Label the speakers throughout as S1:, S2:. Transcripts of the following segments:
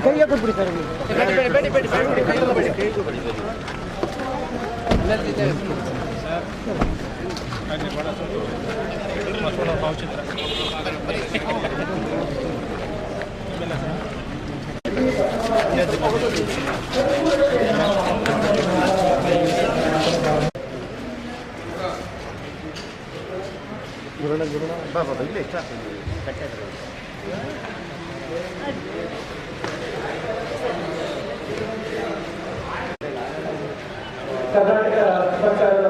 S1: ಕೈಗೆ ಕೊಟ್ಬಿಡಿ ಸರ್
S2: ಕರ್ನಾಟಕ ಸರ್ಕಾರದ ಮನೆಯ ಸಂಸ್ಕೃತ ಮಂಡಳಿಯಿಂದ ಉಪಾಧ್ಯಕ್ಷರಾಗಿರ್ತಕ್ಕಂಥ ಶ್ರೀ ಸರ್ಕಾರದ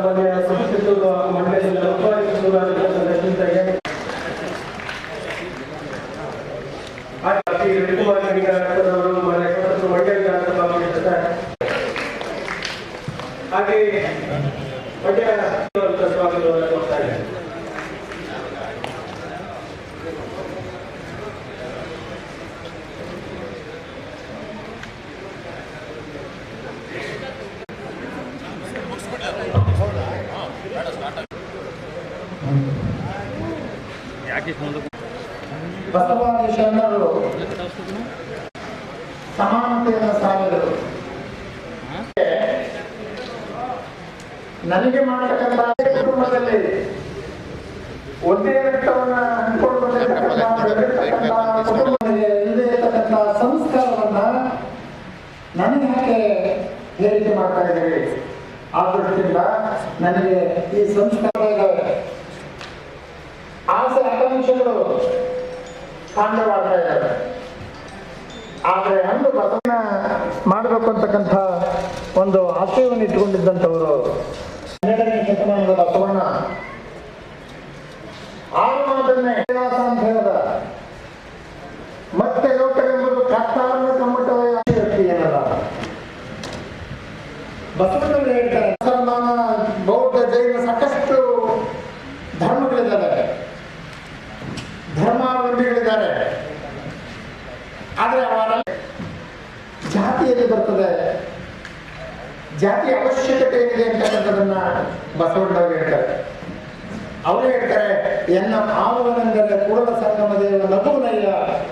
S2: ಕಣಿಗಾರವರು ಮನೆ ಮಂಡಳಿಯಿಂದ ಭಾಗವಹಿಸುತ್ತಾರೆ ಹಾಗೆ ಮಂಡ್ಯ
S3: ಬಸವಾದಿ ಶರಣರು ಸಮಾನತೆಯನ್ನು ಸಾರಿದರು ನನಗೆ ಮಾಡತಕ್ಕಂಥ ಕುಟುಂಬದಲ್ಲಿ ಒಂದೇ ರಕ್ತವನ್ನ ಹಂಚಿಕೊಂಡು ಬೆಳೆದಿರ್ತಕ್ಕಂಥ ಕುಟುಂಬದಲ್ಲಿ ಸಂಸ್ಕಾರವನ್ನ ನನಗೆ ಯಾಕೆ ಹೇಳಿಕೆ ಮಾಡ್ತಾ ಇದ್ದೀರಿ? ಆ ದೃಷ್ಟಿಯಿಂದ ನನಗೆ ಈ ಸಂಸ್ಕಾರ ಆಸೆ ಕಾಂಡವಾಗ್ತಾ ಇದ್ದಾವೆ ಆದರೆ ಅಂದು ಬಸವನ ಮಾಡಬೇಕು ಅಂತಕ್ಕಂಥ ಒಂದು ಆಶಯವನ್ನು ಇಟ್ಕೊಂಡಿದ್ದಂಥವರು ಹನ್ನೆರಡನೇ ಶತಮಾನದ ಬಸವಣ್ಣ. ಆರು ಮಾತನ್ನೇ ಕೈಲಾಸ ಅಂತ ಹೇಳಿದ. ಮತ್ತೆ ಲೋಕವೆಂಬುದು ಕರ್ತಾರನ್ನು ಕಮ್ಮಟವೇ ವ್ಯಕ್ತಿ ಏನಲ್ಲ ಬಸವಣ್ಣವರು ಜಾತಿಯಲ್ಲಿ ಬರ್ತದೆ. ಜಾತಿ ಅವಶ್ಯಕತೆ ಏನಿದೆ ಅಂತಕ್ಕಂಥದನ್ನ ಬಸವಣ್ಣವ್ರು ಹೇಳ್ತಾರೆ. ಅವರು ಹೇಳ್ತಾರೆ, ಎನ್ನ ಭಾವವನೆಂದರೆ ಕೂಡಲ ಸಂಗಮ ದೇವ ನಗುವನಯ್ಯ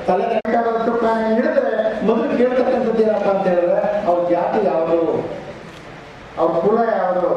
S3: ತಲೆ ಗಂಟು ಹಿಡಿದ್ರೆ ಮೊದಲು ಕೇಳ್ತಕ್ಕಂಥದ್ದು ಏನಪ್ಪ ಅಂತ ಹೇಳಿದ್ರೆ, ಅವ್ರ ಜಾತಿ ಯಾವುದು? ಅವ್ರ ಕುಲ ಯಾವುದು?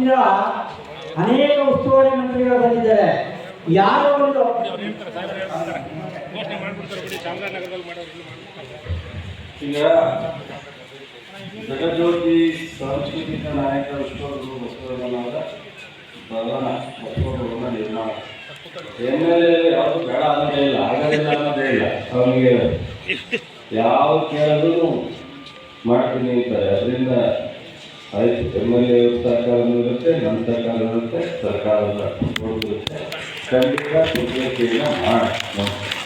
S4: ಇಪ್ಪತ್ತು ಅನೇಕ ಉಸ್ತುವಾರಿ ಮಂತ್ರಿಗಳು ಬಂದಿದ್ದಾರೆ. ಯಾರೋ ಒಂದು
S5: ಈಗ ಜಗಜ್ಯೋತಿ ಸಾಂಸ್ಕೃತಿಕ ನಾಯಕ ವಿಶ್ವಗುರು ಬಸವಣ್ಣನವರ ಭವನ ಬಸವಭವನ ನಿರ್ಮಾಣ. ಎಂ ಎಲ್ ಎ ಯಾವುದು ಬೇಡ ಅನ್ನೋದೇ ಇಲ್ಲ, ಆಗಲಿಲ್ಲ ಅನ್ನೋದೇ ಇಲ್ಲ. ಅವನಿಗೆ ಯಾವ ಕೇಳಿದ್ರು ಮಾಡ್ತೀನಿ ಅಂತಾರೆ. ಅದರಿಂದ ಆಯ್ತು. ಎಂ ಎಲ್ ಎ ಸರ್ಕಾರನೂ ಇರುತ್ತೆ ನಮ್ಮ ಸರ್ಕಾರ ಇರುತ್ತೆ ಸರ್ಕಾರದ ಖಂಡಿತ ಮಾಡಿ.